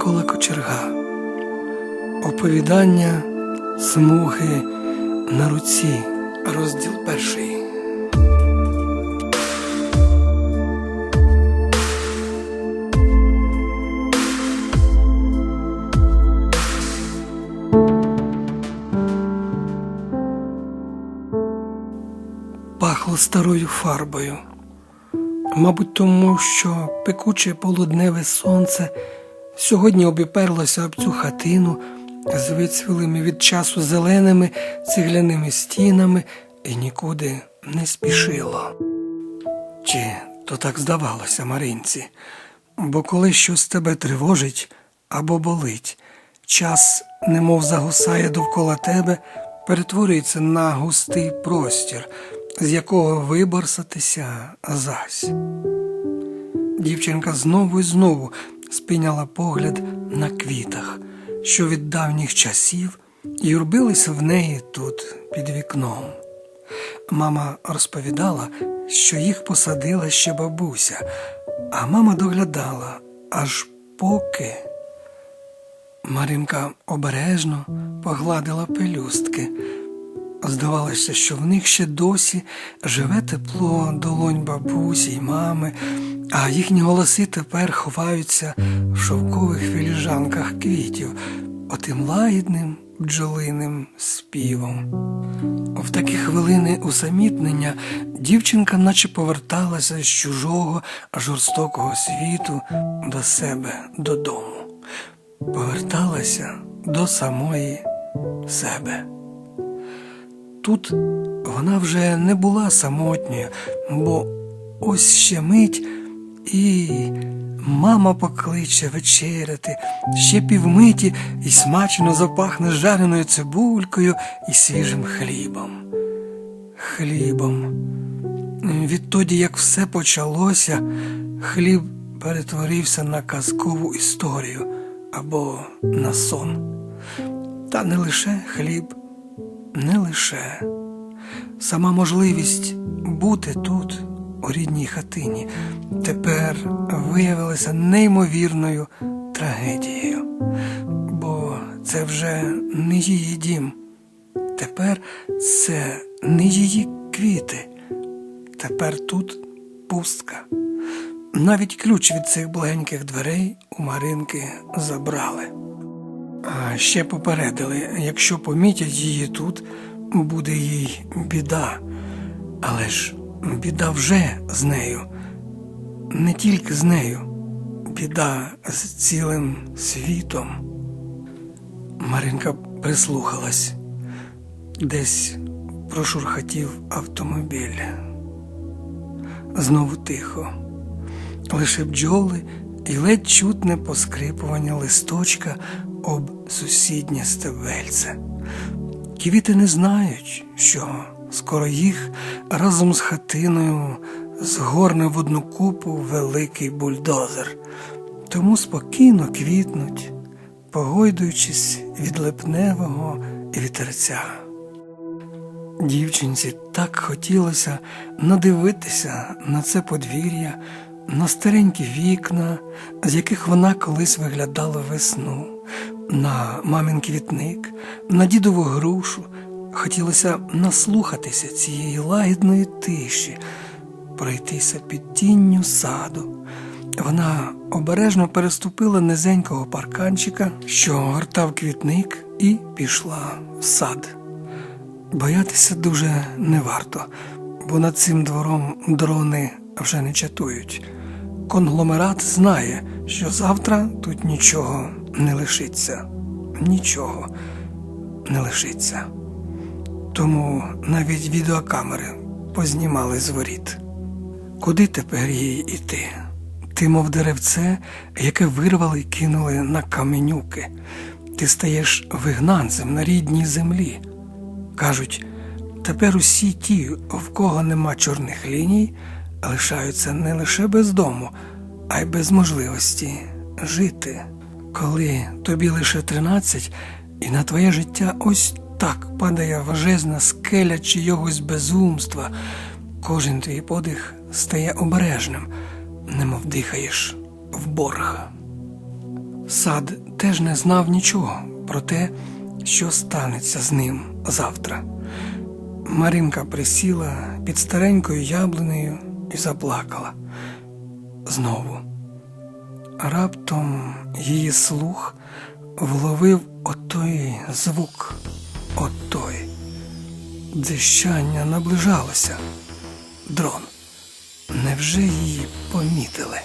Микола Кочерга. Оповідання смуги на руці. Розділ перший. Пахло старою фарбою. Мабуть, тому що пекуче полудневе сонце сьогодні обіперлося об цю хатину з вицвілими від часу зеленими цегляними стінами і нікуди не спішило. Чи то так здавалося Маринці? Бо коли щось тебе тривожить або болить, час, немов загусає довкола тебе, перетворюється на густий простір, з якого виборсатися зась. Дівчинка знову і знову спиняла погляд на квітах, що від давніх часів юрбилися в неї тут під вікном. Мама розповідала, що їх посадила ще бабуся, а мама доглядала, аж поки. Маринка обережно погладила пелюстки. Здавалося, що в них ще досі живе тепло долонь бабусі й мами, а їхні голоси тепер ховаються в шовкових філіжанках квітів, отим лагідним бджолиним співом. В такі хвилини усамітнення дівчинка наче поверталася з чужого жорстокого світу до себе додому, поверталася до самої себе. Тут вона вже не була самотньою, бо ось ще мить і мама покличе вечеряти, ще півмиті і смачно запахне жареною цибулькою і свіжим хлібом. Хлібом. Відтоді, як все почалося, хліб перетворився на казкову історію або на сон. Та не лише хліб не лише сама можливість бути тут, у рідній хатині, тепер виявилася неймовірною трагедією, бо це вже не її дім. Тепер це не її квіти. Тепер тут пустка. Навіть ключ від цих благеньких дверей у Маринки забрали. А ще попередили, якщо помітять її тут, буде їй біда. Але ж біда вже з нею, не тільки з нею, біда з цілим світом. Маринка прислухалась, десь прошурхатів автомобіль. Знову тихо, лише бджоли і ледь чутне поскрипування листочка об сусіднє стебельце. Квіти не знають, що скоро їх разом з хатиною згорне в одну купу великий бульдозер, тому спокійно квітнуть, погойдуючись від липневого вітерця. Дівчинці так хотілося надивитися на це подвір'я, на старенькі вікна, з яких вона колись виглядала весну, на мамин квітник, на дідову грушу. Хотілося наслухатися цієї лагідної тиші, пройтися під тінню саду. Вона обережно переступила низенького парканчика, що гортав квітник, і пішла в сад. Боятися дуже не варто, бо над цим двором дрони вже не чатують. Конгломерат знає, що завтра тут нічого не лишиться, нічого не лишиться. Тому навіть відеокамери познімали з воріт. Куди тепер їй іти? Ти, мов деревце, яке вирвали і кинули на каменюки. Ти стаєш вигнанцем на рідній землі. Кажуть, тепер усі ті, в кого нема чорних ліній, лишаються не лише без дому, а й без можливості жити. Коли тобі лише тринадцять, і на твоє життя ось так падає важезна скеля чийогось безумства, кожен твій подих стає обережним, немов дихаєш в борг. Сад теж не знав нічого про те, що станеться з ним завтра. Маринка присіла під старенькою яблунею і заплакала. Знову. Раптом її слух вловив отой звук, отой. Дзищання наближалося. Дрон. Невже її помітили?